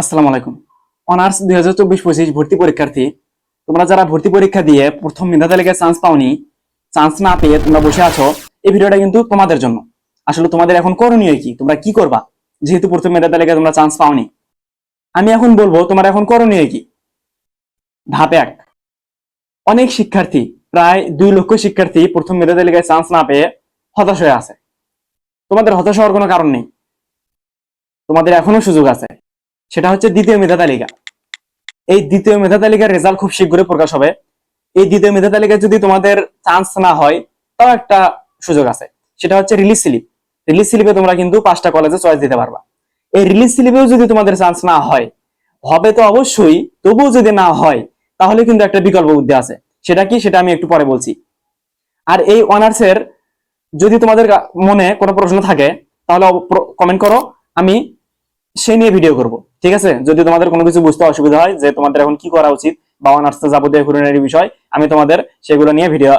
আসসালামু আলাইকুম। অনার্স দুই হাজার চব্বিশ পঁচিশ ভর্তি পরীক্ষার্থী, তোমরা যারা ভর্তি পরীক্ষা দিয়ে প্রথম মেধা তালিকায় চান্স পাওনি চান্স না পেয়ে তোমরা বসে আছো, এই ভিডিওটা কিন্তু তোমাদের জন্য। আসলে তোমাদের এখন করণীয় কি? তোমরা কি করবা? যেহেতু প্রথম মেধা তালিকায় তোমরা চান্স পাওনি। আমি এখন বলব, তোমার এখন করণীয় কি? ধাপ এক। অনেক শিক্ষার্থী, প্রায় দুই লক্ষ শিক্ষার্থী প্রথম মেধা তালিকায় চান্স না পেয়ে হতাশ হয়ে আছে। তোমাদের হতাশ হওয়ার কোনো কারণ নেই। তোমাদের এখনও সুযোগ আছে। সেটা হচ্ছে দ্বিতীয় মেধা তালিকা। এই দ্বিতীয় মেধা তালিকার রেজাল্ট খুব শীঘ্রই প্রকাশ হবে। এই দ্বিতীয় মেধা তালিকায় যদি তোমাদের চান্স না হয়, তাও একটা সুযোগ আছে। সেটা হচ্ছে রিলিজ স্লিপ রিলিজ স্লিপে তোমরা কিন্তু পাঁচটা কলেজে চয়েস দিতে পারবা। এই রিলিজ স্লিপেও যদি তোমাদের চান্স না হয়, হবে তো অবশ্যই, তবুও যদি না হয়, তাহলে কিন্তু একটা বিকল্প বুদ্ধি আছে। সেটা কি? সেটা আমি একটু পরে বলছি। আর এই অনার্সের যদি তোমাদের মনে কোনো প্রশ্ন থাকে, তাহলে কমেন্ট করো। আমি সে নিয়ে ভিডিও করব, ঠিক আছে? যদি তোমাদের কোনো কিছু বুঝতে অসুবিধা হয় যে তোমাদের এখন কি করা উচিত বা অনার্স যাবতীয় খুঁটিনাটি বিষয়, আমি তোমাদের সেগুলো নিয়ে ভিডিও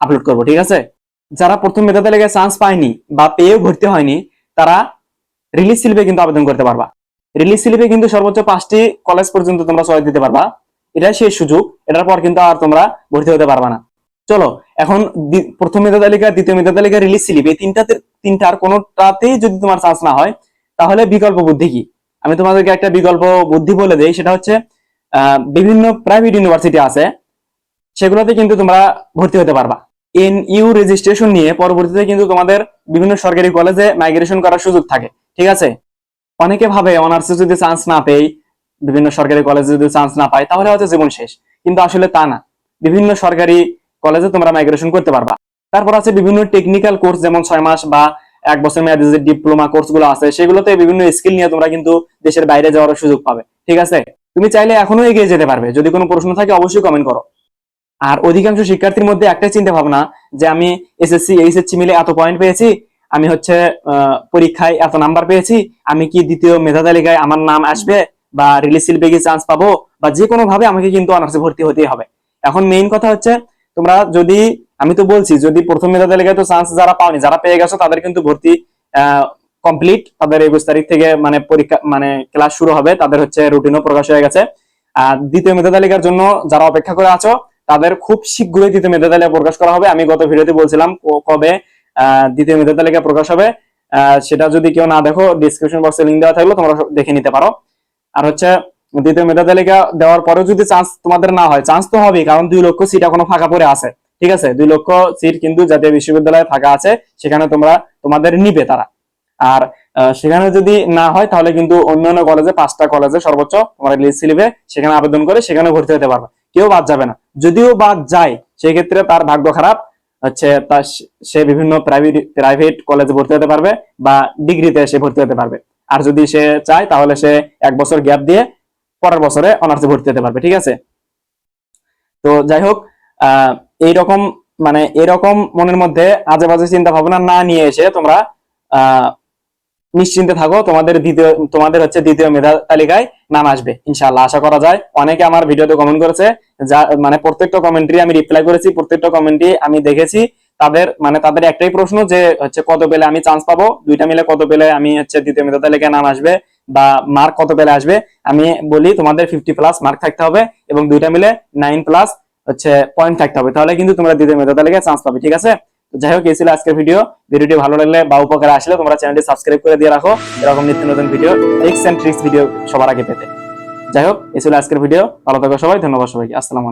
আপলোড করব, ঠিক আছে? যারা প্রথম মেধাতে লেগে চান্স পায়নি বা পেয়েও ভর্তি হয়নি, তারা রিলিজ স্লিপে কিন্তু আবেদন করতে পারবা। রিলিজ স্লিপে কিন্তু সর্বোচ্চ পাঁচটি কলেজ পর্যন্ত তোমরা চয়েস দিতে পারবা। এটাই সেই সুযোগ, এটার পর কিন্তু আর তোমরা ভর্তি হতে পারবা না। চলো, এখন প্রথম মেধা তালিকা দ্বিতীয় মেধা তালিকা রিলিজ স্লিপ এই তিনটাতে তিনটার কোনোটাতেই যদি তোমার চান্স না হয় তাহলে বিকল্প বুদ্ধি কি? আমি তোমাদেরকে একটা বিকল্প বুদ্ধি বলে দেই, সেটা হচ্ছে বিভিন্ন প্রাইভেট ইউনিভার্সিটি আছে, সেগুলোতে কিন্তু তোমরা ভর্তি হতে পারবা। এন ইউ রেজিস্ট্রেশন নিয়ে পরবর্তীতে কিন্তু তোমাদের বিভিন্ন সরকারি কলেজে মাইগ্রেশন করার সুযোগ থাকে, ঠিক আছে? অনেকে ভাবে অনার্সে যদি চান্স না পেই বিভিন্ন সরকারি কলেজে যদি চান্স না পাই তাহলে হয়তো জীবন শেষ। কিন্তু আসলে তা না। বিভিন্ন সরকারি কলেজে তোমরা মাইগ্রেশন করতে পারবা। তারপর আছে বিভিন্ন টেকনিক্যাল কোর্স যেমন ছয় মাস বা এক বছর মেয়াদী যে ডিপ্লোমা কোর্সগুলো আছে, সেগুলোতে বিভিন্ন স্কিল নিয়ে তোমরা কিন্তু দেশের বাইরে যাওয়ার সুযোগ পাবে। ঠিক আছে? তুমি চাইলে এখনও এগিয়ে যেতে পারবে। যদি কোনো প্রশ্ন থাকে, অবশ্যই কমেন্ট করো। আর অধিকাংশ শিক্ষার্থীর মধ্যে একটাই চিন্তা ভাবনা যে আমি এসএসসি এইচএসসি মিলে এত পয়েন্ট পেয়েছি, আমি হচ্ছে পরীক্ষায় এত নাম্বার পেয়েছি, আমি কি দ্বিতীয় মেধা তালিকায় আমার নাম আসবে বা রিলিজ শিল্পে কি চান্স পাবো, বা যে কোনো ভাবে আমাকে কিন্তু অনার্সে ভর্তি হতেই হবে। এখন মেইন কথা হচ্ছে, তোমরা যদি আমি তো বলছি, যদি প্রথম মেধা তালিকায় তো চান্স যারা পাওনি, যারা পেয়ে গেছো, তাদের কিন্তু ভর্তি কমপ্লিট তাদের একুশ তারিখ থেকে মানে পরীক্ষা মানে ক্লাস শুরু হবে। তাদের হচ্ছে রুটিনও প্রকাশ হয়ে গেছে। আর দ্বিতীয় মেধা তালিকার জন্য যারা অপেক্ষা করে আছো, তাদের খুব শীঘ্রই দ্বিতীয় মেধা তালিকা প্রকাশ করা হবে। আমি গত ভিডিওতে বলছিলাম কবে দ্বিতীয় মেধা তালিকা প্রকাশ হবে। সেটা যদি কেউ না দেখো ডিসক্রিপশন বক্সে লিঙ্ক দেওয়া থাকল, তোমরা দেখে নিতে পারো। আর হচ্ছে, দ্বিতীয় মেধা তালিকা দেওয়ার পরেও যদি চান্স তোমাদের না হয় চান্স তো হবেই, কারণ দুই লক্ষ সিট এখনও ফাঁকা পড়ে আছে। ঠিক আছে? দুই লক্ষ সিট কিন্তু জাতীয় বিশ্ববিদ্যালয়ে ফাঁকা আছে, সেখানে তোমরা, তোমাদের নিবে তারা। আর সেখানে যদি না হয়, তাহলে কিন্তু অন্যান্য কলেজে পাঁচটা কলেজে সর্বোচ্চ তোমার লিস্ট সিলিবে, সেখানে আবেদন করে সেখানে ভর্তি হতে পারবে। কেউ বাদ যাবে না। যদিও বাদ যায় সেই ক্ষেত্রে তার ভাগ্য খারাপ। হচ্ছে তার সে বিভিন্ন প্রাইভেট প্রাইভেট কলেজে ভর্তি হতে পারবে বা ডিগ্রিতে সে ভর্তি হতে পারবে। আর যদি সে চায়, তাহলে সে এক বছর গ্যাপ দিয়ে পরের বছরে অনার্সে ভর্তি হতে পারবে, ঠিক আছে? তো যাই হোক, আহ এইরকম মানে এরকম মনের মধ্যে আজে বাজে চিন্তা ভাবনা না নিয়ে এসে তোমরা নিশ্চিন্তে থাকো, তোমাদের দ্বিতীয়, তোমাদের হচ্ছে দ্বিতীয় মেধা তালিকায় নাম আসবে, ইনশাআল্লাহ। আশা করা যায়, অনেকে আমার ভিডিওতে কমেন্ট করেছে, যা মানে প্রত্যেকটা কমেন্ট্রি আমি রিপ্লাই করেছি, প্রত্যেকটা কমেন্ট্রি আমি দেখেছি, তাদের মানে তাদের একটাই প্রশ্ন যে, হচ্ছে কত পেলে আমি চান্স পাবো, দুইটা মিলে কত পেলে আমি হচ্ছে দ্বিতীয় মেধা তালিকায় নাম আসবে, বা মার্ক কত পেলে আসবে, আমি বলি তোমাদের ফিফটি প্লাস মার্ক থাকতে হবে, এবং দুইটা মিলে নাইন প্লাস হচ্ছে পয়েন্ট থাকতে হবে। তাহলে কিন্তু তোমরা দ্বিতীয় মেধা তালিকায় চান্স পাবে, ঠিক আছে? তো যাই হোক, এই ছিল আজকের ভিডিও ভিডিওটি ভালো লাগলে বা উপকারে আসলে তোমরা চ্যানেলটি সাবস্ক্রাইব করে দিয়ে রাখো। এরকম নিত্য নতুন video tricks and tricks video সবার আগে পেতে। যাই হোক, এই ছিল আজকের ভিডিও ভালো থাকো সবাই, ধন্যবাদ সবাইকে। আসসালামু